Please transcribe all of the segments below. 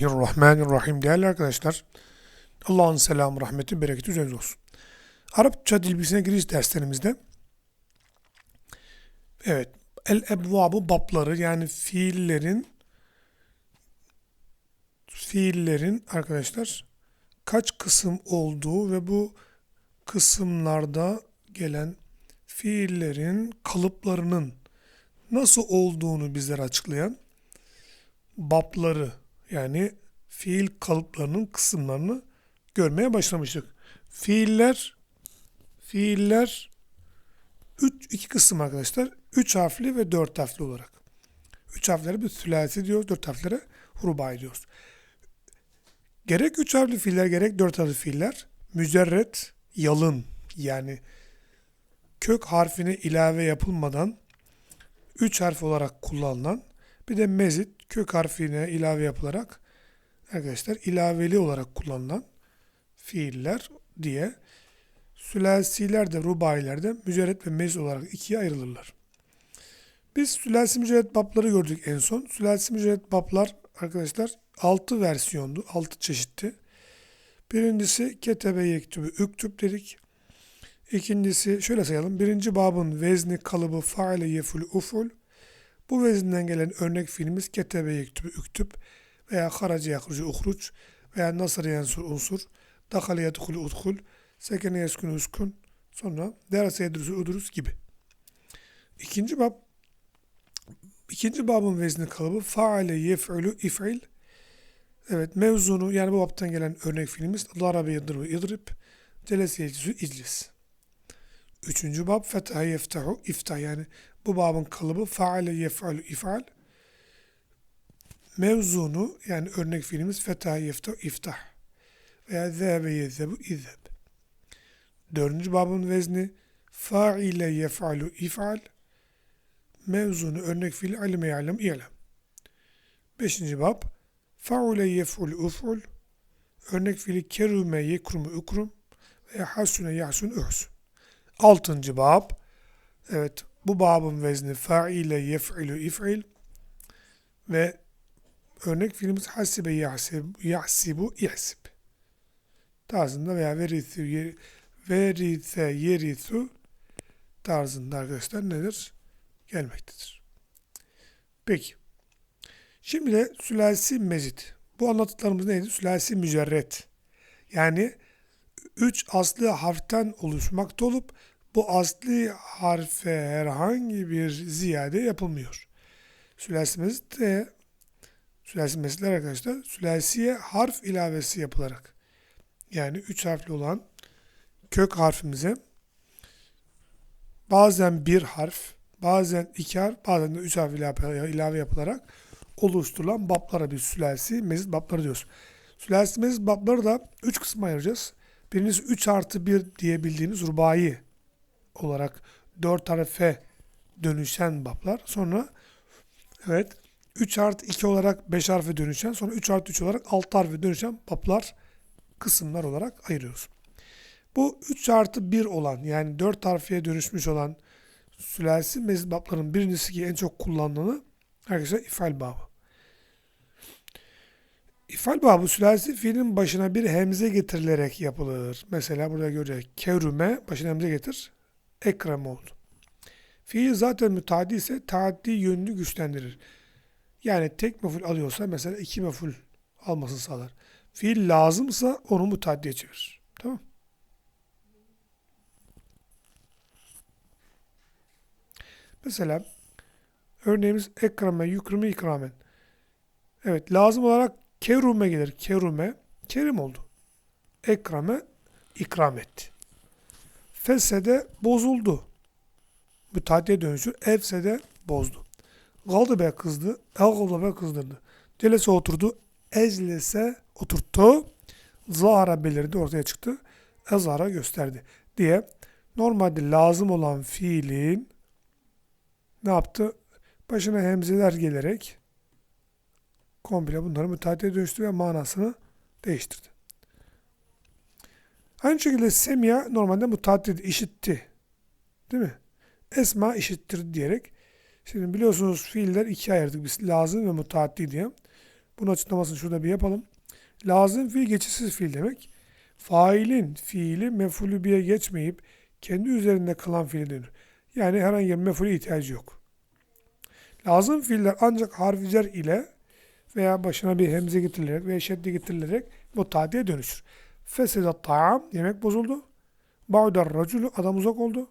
Bismillahirrahmanirrahim değerli arkadaşlar. Allah'ın selamı, rahmeti, bereketi üzerinize olsun. Arapça dil bilgisine giriş derslerimizde evet el ebvabu babları yani fiillerin fiillerin arkadaşlar kaç kısım olduğu ve bu kısımlarda gelen fiillerin kalıplarının nasıl olduğunu bizlere açıklayan babları yani fiil kalıplarının kısımlarını görmeye başlamıştık. Fiiller fiiller üç, iki kısım arkadaşlar. Üç harfli ve dört harfli olarak. Üç harflere bir sülasi diyoruz. Dört harflere rubai diyoruz. Gerek üç harfli fiiller gerek dört harfli fiiller mücerret, yalın yani kök harfine ilave yapılmadan üç harf olarak kullanılan bir de mezit kök harfine ilave yapılarak arkadaşlar ilaveli olarak kullanılan fiiller diye sülasiler de rubailer de mücerret ve mezit olarak ikiye ayrılırlar. Biz sülasi mücerret babları gördük en son. Sülasi mücerret bablar arkadaşlar 6 versiyondu, 6 çeşitti. Birincisi ketebe yektübü üktüb dedik. İkincisi şöyle sayalım. Birinci babın vezni kalıbı faile yeful uful. Bu vezinden gelen örnek fiilimiz ketebe yektübü üktüb veya haraca yakrucu uhruç veya nasır yansur unsur dakale yedhul udhul sekene yeskun uskun sonra derse yedrusu udrus gibi. İkinci bab ikinci babın vezni kalıbı faale yef'ulu if'il Evet mevzunu yani bu babtan gelen örnek fiilimiz darabe yadribu idrib celese yeclisu iclis. Üçüncü bab fetha yeftahu iftah yani bu babın kalıbı faale yef'alu if'al. Mevzunu yani örnek fiilimiz fetha yeftahu iftah veya zehebe yezhebu izheb. Dördüncü babın vezni faile yef'alu if'al. Mevzunu örnek fiil alime ya'lem i'lem. Beşinci bab faule yef'ul uf'ul. Örnek fiili kerume yekrumu ukrum veya hasune yahsun uhsun. Altıncı bab. Evet bu babın vezni faile yef'ilu if'il ve örnek fiilimiz hasibe yahsib, yahsibu ihsib tarzında veya verithu verithe yerithu tarzında arkadaşlar nedir? Gelmektedir. Peki. Şimdi de sülasi mezit. Bu anlattıklarımız neydi? Sülasi mücerret. Yani üç aslı harften oluşmakta olup bu asli harfe herhangi bir ziyade yapılmıyor. Sülasi mezit de sülasi mezitler arkadaşlar sülasiye harf ilavesi yapılarak yani üç harfli olan kök harfimize bazen bir harf, bazen iki harf, bazen de üç harf ilave yapılarak oluşturulan bablara bir sülasi mezit babları diyoruz. Sülasi mezit babları da üç kısma ayıracağız. Birincisi 3 artı 1 diye bildiğimiz rubai olarak 4 harfe dönüşen bablar. Sonra evet 3 artı 2 olarak 5 harfe dönüşen sonra 3 artı 3 olarak 6 harfe dönüşen bablar kısımlar olarak ayırıyoruz. Bu 3 artı 1 olan yani 4 harfiye dönüşmüş olan sülasi mezit babların birincisi ki en çok kullanılanı arkadaşlar ifal babı. İfal babı sülasi fiilin başına bir hemze getirilerek yapılır. Mesela burada göreceğiz. Kevrume başına hemze getir. Ekrem oldu. Fiil zaten müteaddi ise taaddi yönünü güçlendirir. Yani tek meful alıyorsa mesela iki meful almasını sağlar. Fiil lazımsa onu müteaddiye çevirir. Tamam Mesela örneğimiz ekreme, yükreme, ikramen. Evet lazım olarak kerume gelir. Kerume. Kerim oldu. Ekrame ikram etti. Fesede bozuldu. Müteaddiye dönüşür. Evsede bozdu. Galdıbe kızdı. Elgılbe kızdırdı. Celese oturdu. Eclese oturttu. Zahara belirdi ortaya çıktı. Ezara gösterdi diye normalde lazım olan fiilin ne yaptı? Başına hemzeler gelerek komple bunları müteahhite dönüştü ve manasını değiştirdi. Aynı şekilde semya normalde müteahhit işitti. Değil mi? Esma işittir diyerek. Şimdi biliyorsunuz fiiller ikiye ayırdık biz lazım ve müteahhit diye. Bunun açıklamasını şurada bir yapalım. Lazım fiil geçişsiz fiil demek. Failin fiili mefulü biye geçmeyip kendi üzerinde kalan fiile dönür. Yani herhangi bir mefule ihtiyacı yok. Lazım fiiller ancak harfi cer ile veya başına bir hemze getirilerek veya şedde getirilerek mutadiye dönüşür. Fesedat ta'am yemek bozuldu. Ba'udar raculu adam uzak oldu.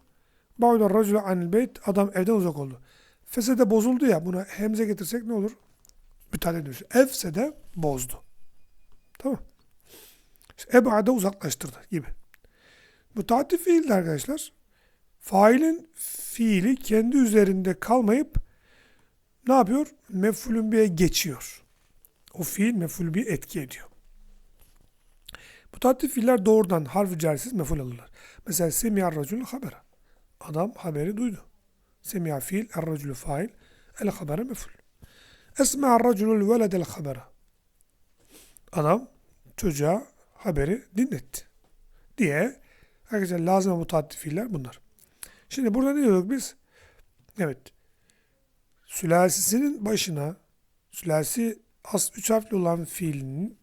Ba'udar raculu anil beyt adam evden uzak oldu. Fesede bozuldu ya buna hemze getirsek ne olur? Müteahhit dönüşür. Efsede bozdu. Tamam. İşte ebade uzaklaştırdı gibi. Müteahhit fiilde arkadaşlar failin fiili kendi üzerinde kalmayıp ne yapıyor? Mef'ulün bir geçiyor. O fiil mef'ul bir etki ediyor. Müteahhit fiiller doğrudan harf cersiz mef'ul alırlar. Mesela semiyar racülü habera. Adam haberi duydu. Semiha fiil, er-racülü fail, el habere mef'ul. Esme'ar racülül veledel habera. Adam çocuğa haberi dinletti. Diye arkadaşlar lazım ve mutaaddif fiiller bunlar. Şimdi burada ne diyorduk biz? Evet. Sülasisinin başına sülasi as üç harfli olan fiilinin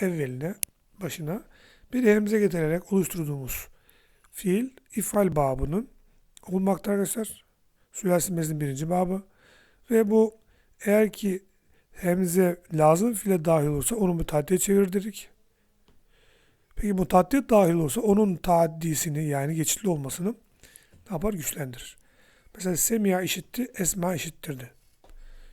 evveline başına bir hemze getirerek oluşturduğumuz fiil ifal babının olmakta arkadaşlar. Sülasi meznin birinci babı. Ve bu eğer ki hemze lazım fiile dahil olursa onu müteaddiye çevirdirdik. Peki mutaddi dahil olursa onun taaddisini yani geçitli olmasını ne yapar? Güçlendirir. Mesela Semiha işitti, Esma işittirdi.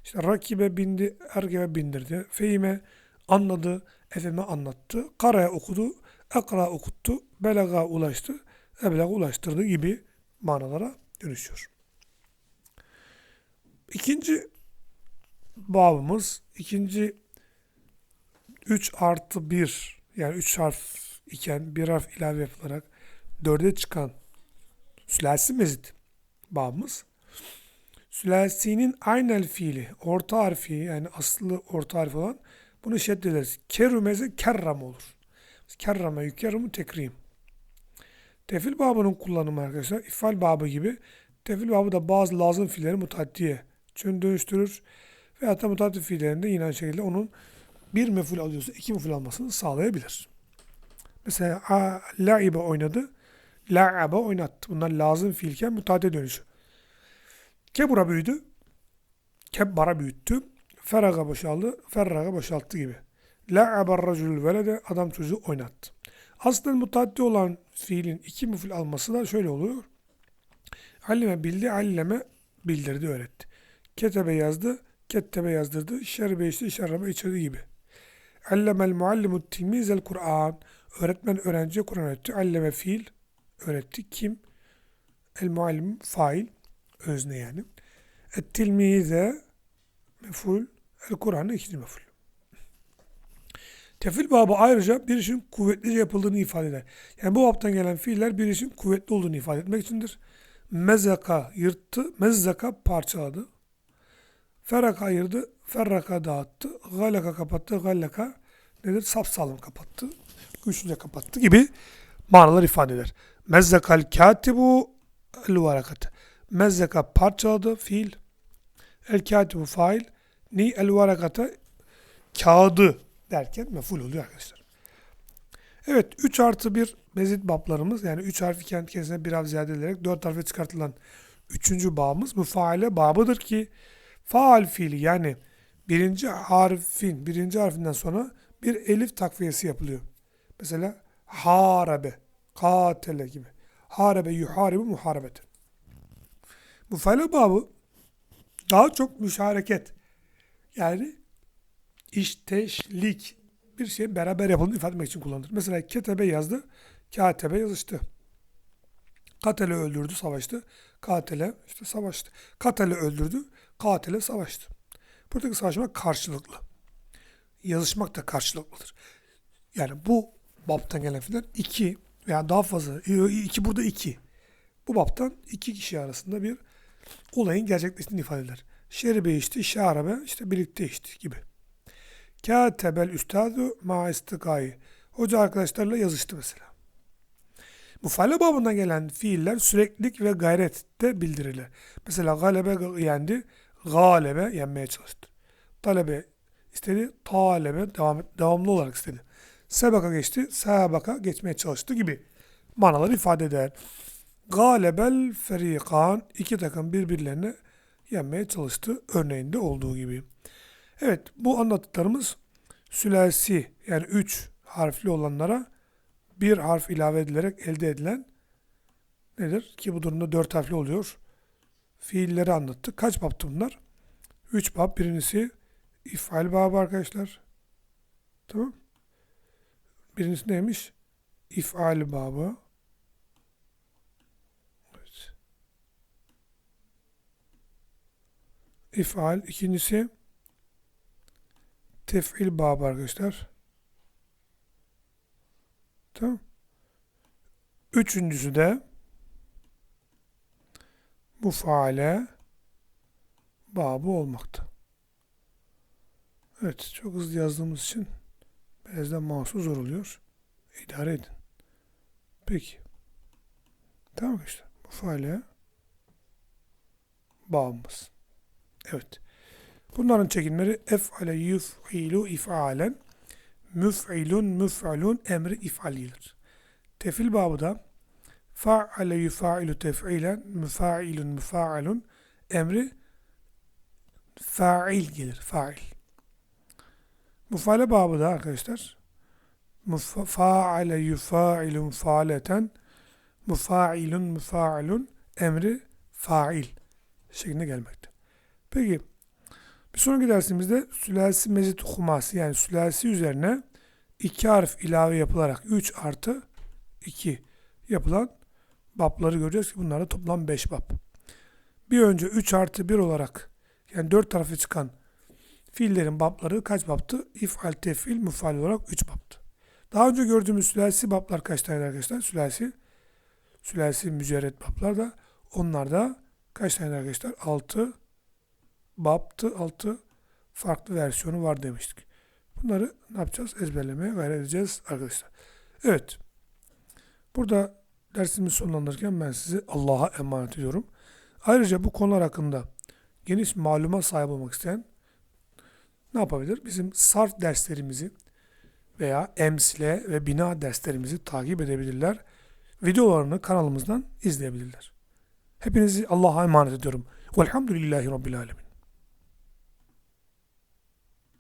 İşte rakibe bindi, ergebe bindirdi. Fehime anladı, efeme anlattı. Karaya okudu, ekra okuttu, belaga ulaştı, eblaga ulaştırdı gibi manalara dönüşüyor. İkinci babımız, ikinci 3 artı 1 yani 3 harf iken bir harf ilave yapılarak 4'e çıkan sülasi mezit babımız. Sülasinin aynel fiili, orta harfi yani aslı orta harfi olan bunu şeddederiz. Kerümeze kerram olur. Kerrame yükerrumu tekrim. Tefil babının kullanımı arkadaşlar ifal babı gibi tefil babı da bazı lazım fiilleri mutaddiye dönüştürür. Ve hatta mutaddi fiillerinde yine aynı şekilde onun bir meful alıyorsa iki meful almasını sağlayabilir. Mesela laibe oynadı. La'abe oynattı. Bunlar lazım fiilken mutadde dönüşü. Kebura büyüdü. Kebbara büyüttü. Feraga boşaldı. Ferraga boşalttı gibi. La'abar racülül velede adam çocuğu oynattı. Aslında mutaddi olan fiilin iki müfil alması da şöyle oluyor. Alleme bildi, alleme bildirdi, öğretti. Ketebe yazdı, kettebe yazdırdı. Şerbe içti, şerrebe içirdi gibi. Allemel muallimu tilmizel Kur'an. Öğretmen öğrenciye Kur'an öğretti. Alleme fiil öğretti. Kim? El muallim fail. Özne yani. Et tilmize meful. El Kur'an'ın ikinci meful. Tefil babı ayrıca bir işin kuvvetlice yapıldığını ifade eder. Yani bu babtan gelen fiiller bir işin kuvvetli olduğunu ifade etmek içindir. Mezaka yırttı, mezzaka parçaladı. Feraka ayırdı, ferraka dağıttı, galaka kapattı, gallaka nedir? Sapsağlam kapattı, güçlüce kapattı gibi manalar ifade eder. Mezzakal katibu el varakat. Mezzaka parçaladı fiil. El katibu fail. Ni el varakata kağıdı derken meful oluyor arkadaşlar. Evet 3 artı 1 mezit bablarımız yani 3 harfi kendi kendisine bir harf ziyade edilerek 4 harfe çıkartılan 3. babımız müfaale babıdır ki faal fiili yani birinci harfin birinci harfinden sonra bir elif takviyesi yapılıyor. Mesela harabe, katele gibi. Harabe yuharibu muharebete. Müfaale babı daha çok müşareket yani işteşlik bir şey beraber yapıldığını ifade etmek için kullanılır. Mesela ketebe yazdı, katebe yazıştı. Katele öldürdü, savaştı. Katele işte savaştı. Katele öldürdü, katile savaştı. Buradaki savaşmak karşılıklı. Yazışmak da karşılıklıdır. Yani bu baptan gelen fiiller iki veya daha fazla. iki burada iki. Bu baptan iki kişi arasında bir olayın gerçekleştiğini ifade eder. Şeribe içti, şarabe işte birlikte içti gibi. Kâtebel üstadu ma istikayı. Hoca arkadaşlarla yazıştı mesela. Mufalle babından gelen fiiller süreklilik ve gayrette bildirilir. Mesela galebe yendi, galebe yenmeye çalıştı. Talebe istedi. Talebe devam, devamlı olarak istedi. Sebaka geçti. Sebaka geçmeye çalıştı gibi manalar ifade eder. Galebel ferikan iki takım birbirlerine yenmeye çalıştı örneğinde olduğu gibi. Evet bu anlattıklarımız sülasi yani üç harfli olanlara bir harf ilave edilerek elde edilen nedir? Ki bu durumda dört harfli oluyor. Fiilleri anlattık. Kaç baptı bunlar? Üç bab. Birincisi ifal babı arkadaşlar. Tamam. Birincisi neymiş? İfal babı. İfal. İkincisi tef'il babı arkadaşlar. Tamam. Üçüncüsü de mufaale babı olmakta. Evet, çok hızlı yazdığımız için bazen mouse'u zor oluyor. İdare edin. Peki. Tamam işte. Mufaale babımız. Evet. Bunların çekimleri ef'ale yuf'ilu if'alen müf'ilun müf'alun emri if'alidir. Tefil babı da fa'ale yufa'ilu tef'ilen müfa'ilun müfa'alun emri fa'il gelir. Fa'il. Mufale babı da arkadaşlar fa'ale yufa'ilun fa'aleten müfa'ilun müfa'alun emri fa'il şeklinde gelmekte. Peki bir sonraki dersimizde sülasi mezit humasi yani sülasi üzerine iki harf ilave yapılarak 3 artı 2 yapılan babları göreceğiz ki bunlarda toplam 5 bab. Bir önce 3 artı 1 olarak yani 4 tarafı çıkan fiillerin babları kaç baptı? İfal, tefil, mufal olarak 3 baptı. Daha önce gördüğümüz sülasi bablar kaç tane arkadaşlar? Sülasi, sülasi mücerret bablar da onlar da kaç tane arkadaşlar? 6 baptı, 6 farklı versiyonu var demiştik. Bunları ne yapacağız? Ezberlemeye gayret edeceğiz arkadaşlar. Evet. Burada dersimizi sonlandırırken ben sizi Allah'a emanet ediyorum. Ayrıca bu konular hakkında geniş maluma sahip olmak isteyen ne yapabilir? Bizim sarf derslerimizi veya emsile ve bina derslerimizi takip edebilirler. Videolarını kanalımızdan izleyebilirler. Hepinizi Allah'a emanet ediyorum. Velhamdülillahi Rabbil Alemin.